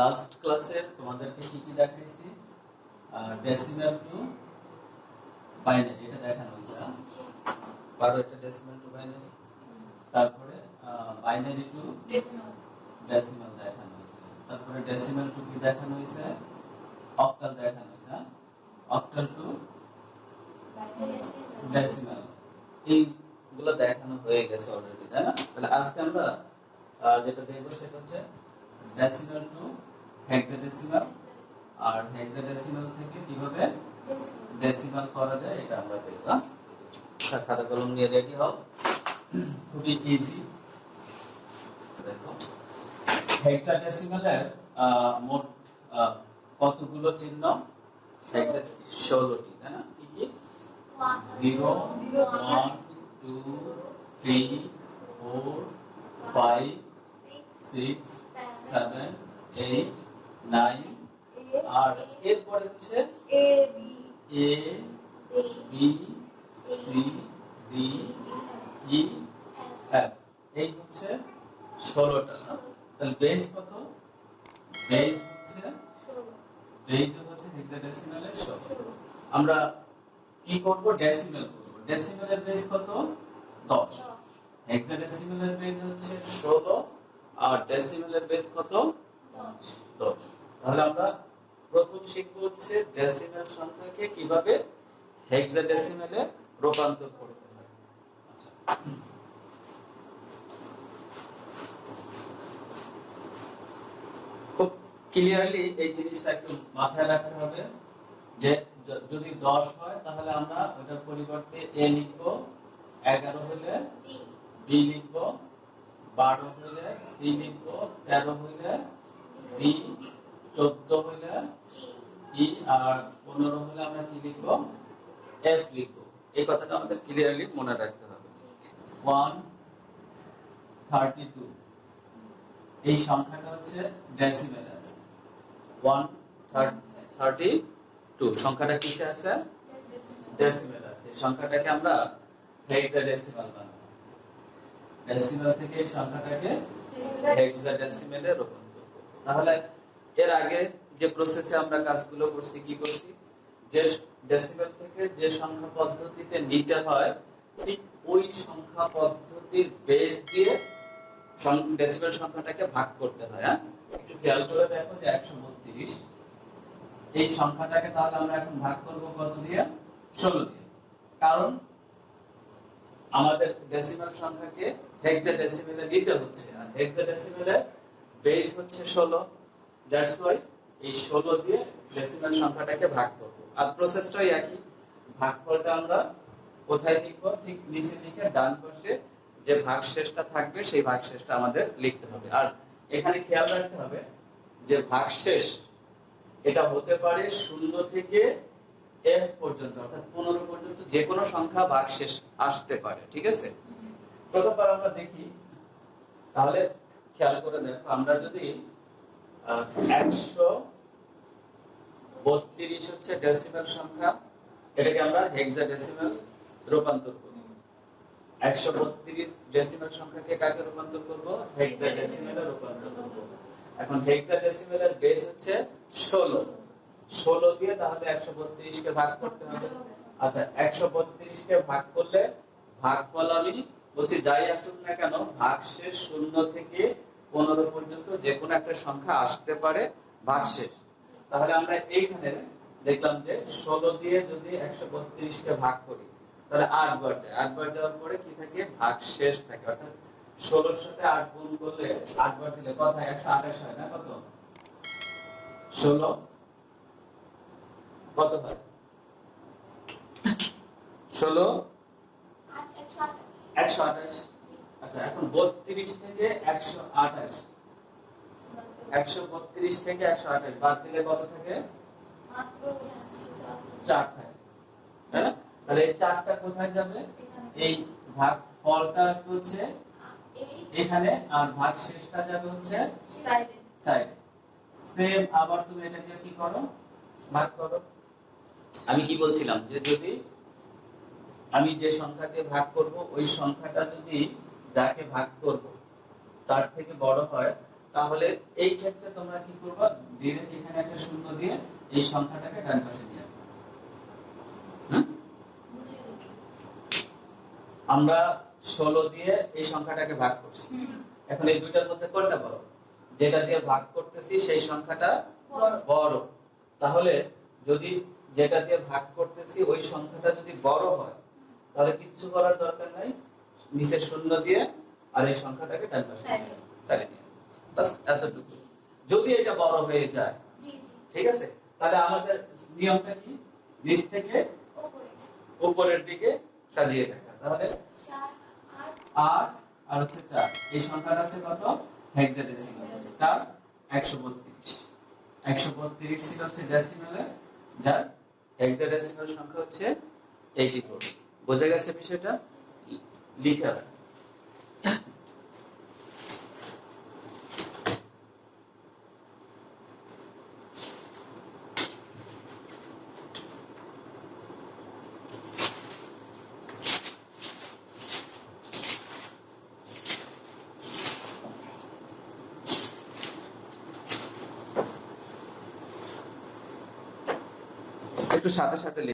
Last ক্লাসে তোমাদেরকে কি কি দেখাইছি? ডেসিমাল টু বাইনারি এটা দেখানো হয়েছে। হ্যাঁ? পারো এটা ডেসিমাল টু বাইনারি তারপরে বাইনারি টু ডেসিমাল দেখানো হয়েছে। তারপরে ডেসিমাল টু কি দেখানো হয়েছে? অক্টাল দেখানো হয়েছে। হ্যাঁ? অক্টাল টু ডেসিমাল এইগুলো দেখানো হয়ে গেছে অলরেডি তাই না? তাহলে আজকে আমরা যেটা দেখব সেটা হচ্ছে ডেসিমাল টু হেক্সাডেসিমাল আর হেক্সাডেসিমাল থেকে কীভাবে ডেসিমাল করা যায় এটা আমরা? আচ্ছা, খাতা কলম নিয়ে রেডি হও খুবই ইজি দেখো। হেক্সাডেসিমালের মোট কতগুলো চিহ্ন? ষোলোটি তাই না? কি কি? Zero one two three four five six seven eight nine আর এরপরে হচ্ছে A B C D E F এই হচ্ছে ষোলোটা তাহলে বেস কত? বেস হচ্ছে বেস হচ্ছে হেক্সাডেসিমালের ষোলো। আমরা কি করব? ডেসিমেল করব। ডেসিমেলের বেস কত? 10 হেক্সাডেসিমেলের বেস হচ্ছে 16 আর ডেসিমেলের বেস কত? 10 তাহলে আমরা প্রথম শিখব হচ্ছে ডেসিমেল সংখ্যাকে কীভাবে হেক্সাডেসিমেলে রূপান্তর করতে হয়। আচ্ছা। খুব ক্লিয়ারলি এই জিনিসটা একটু মাথায় রাখতে হবে যে যদি দশ হয় তাহলে আমরা ওটার পরিবর্তে এ লিখব এগারো হলে বি। লিখব বারো হলে সি লিখব, তেরো হলে ডি চোদ্দ হলে ই, আর পনেরো হলে আমরা কি লিখব? এফ লিখব। এই কথাটা আমাদের ক্লিয়ারলি মনে রাখতে হবে। One, thirty two. এই সংখ্যাটা হচ্ছে ডেসিমেল আছে ওয়ান, থার্টি টু। সংখ্যাটা কিসে আছে? ডেসিমেল আছে সংখ্যাটাকে আমরা হেক্সাডেসিমাল বানাবো। ডেসিমেল থেকে এই সংখ্যাটাকে হেক্সাডেসিমেলে রূপান্তর করব। তাহলে এর আগে যে প্রসেসে আমরা কাজগুলো করছি, কি করছি? যে ডেসিমেল থেকে যে সংখ্যা পদ্ধতিতে নিতে হয়, ঠিক ওই সংখ্যা পদ্ধতির বেস দিয়ে ডেসিমেল সংখ্যাটাকে ভাগ করতে হয় হ্যাঁ? একটু খেয়াল করে দেখো যে একশো বত্রিশ। এই সংখ্যাটাকে তাহলে আমরা এখন ভাগ করব কত দিয়ে? ষোলো দিয়ে। কারণ আমাদের ডেসিমাল সংখ্যাকে হেক্সাডেসিমেলে হচ্ছে। আর হেক্সাডেসিমেলে বেস হচ্ছে ষোলো। দ্যাটস ওয়াই এই ষোলো দিয়ে ডেসিমাল সংখ্যাটাকে ভাগ করব। আর প্রসেসটাই একই। ভাগফলটা আমরা কোথায় লিখব? ঠিক নিচে লিখে ডান পাশে যে ভাগশেষটা থাকবে, সেই আমাদের লিখতে হবে। আর এখানে খেয়াল রাখতে হবে যে ভাগশেষ এটা হতে পারে শূন্য থেকে এফ পর্যন্ত, অর্থাৎ পনেরো পর্যন্ত যে কোনো সংখ্যা ভাগশেষ আসতে পারে। ঠিক আছে? প্রথমবার আমরা দেখি, তাহলে খেয়াল করে দেখো আমরা যদি একশো বত্রিশ হচ্ছে ডেসিমেল সংখ্যা, এটাকে আমরা হেক্সা ডেসিমেল রূপান্তর করি। একশো বত্রিশ ডেসিমেল সংখ্যাকে কাকে রূপান্তর করব? হেক্সা ডেসিমেলে রূপান্তর করব। এখন হেক্সা ডেসিমেলের বেস হচ্ছে ষোলো। ষোলো দিয়ে তাহলে একশো বত্রিশকে ভাগ করতে হবে। আচ্ছা একশো বত্রিশকে ভাগ করলে ভাগফল আমি বলছি, যাই আসুক না কেন, ভাগ শেষ শূন্য থেকে পনেরো পর্যন্ত যে কোনো একটা সংখ্যা আসতে পারে, ভাগ শেষ। তাহলে আমরা এইখানে দেখলাম যে ষোলো দিয়ে যদি একশো বত্রিশকে ভাগ করি, তাহলে আট বার যায়। আট বার যাওয়ার পরে কি থাকে? ভাগ শেষ থাকে। অর্থাৎ ষোলোর সাথে আট গুণ করলে আট বার দিলে হয়? একশো আঠাশ হয় না? কত? ষোলো। কত হয়? ষোলো একশো আঠাশ। আচ্ছা এখন বত্রিশ থেকে একশো আঠাশ। একশো বত্রিশ থেকে একশো আঠাশ। বাদ দিলে কত থাকে? চার থাকে। তাই না? তাহলে এই চারটা কোথায় যাবে? এই ভাগ ফলটা হচ্ছে এখানে আর ভাগ শেষটা যাবে হচ্ছে চাইলে সেম আবার তুমি এটাকে কি করো? ভাগ করো। আমি কি বলছিলাম যে যদি আমি যে সংখ্যাকে ভাগ করব, ওই সংখ্যাটা যদি যাকে ভাগ করব, তার থেকে বড় হয়, তাহলে এই ক্ষেত্রে তোমরা কি করবা? ডিরেক্ট এখানে একটা শূন্য দিয়ে এই সংখ্যাটাকে ডান পাশে নিয়ে আমরা ষোলো দিয়ে এই সংখ্যাটাকে ভাগ করছি। এখন এই দুইটার মধ্যে কোনটা বড়? যেটা দিয়ে ভাগ করতেছি, সেই সংখ্যাটা বড়। তাহলে যদি যেটা দিয়ে ভাগ করতেছি, ওই সংখ্যাটা যদি বড় হয় তাহলে কিচ্ছু করার দরকার নাই। নিচে শূন্য দিয়ে আর এই সংখ্যাটাকে ডান পাশে চালিয়ে নিয়ে বাস এতটুকু। যদি এটা বড় হয়ে যায় ঠিক আছে? তাহলে আমাদের নিয়মটা কি? নিচ থেকে উপরের দিকে সাজিয়ে রাখা তাহলে আট। আর হচ্ছে চার। এই সংখ্যাটা হচ্ছে কত? হেক্সাডেসিমাল তার একশো বত্রিশ। একশো বত্রিশ ছিল হচ্ছে ডেসিমালে যার হেক্সাডেসিমাল সংখ্যা হচ্ছে এইটি ফোর বোঝা গেছে বিষয়টা? লিখে একটু সাথে সাথে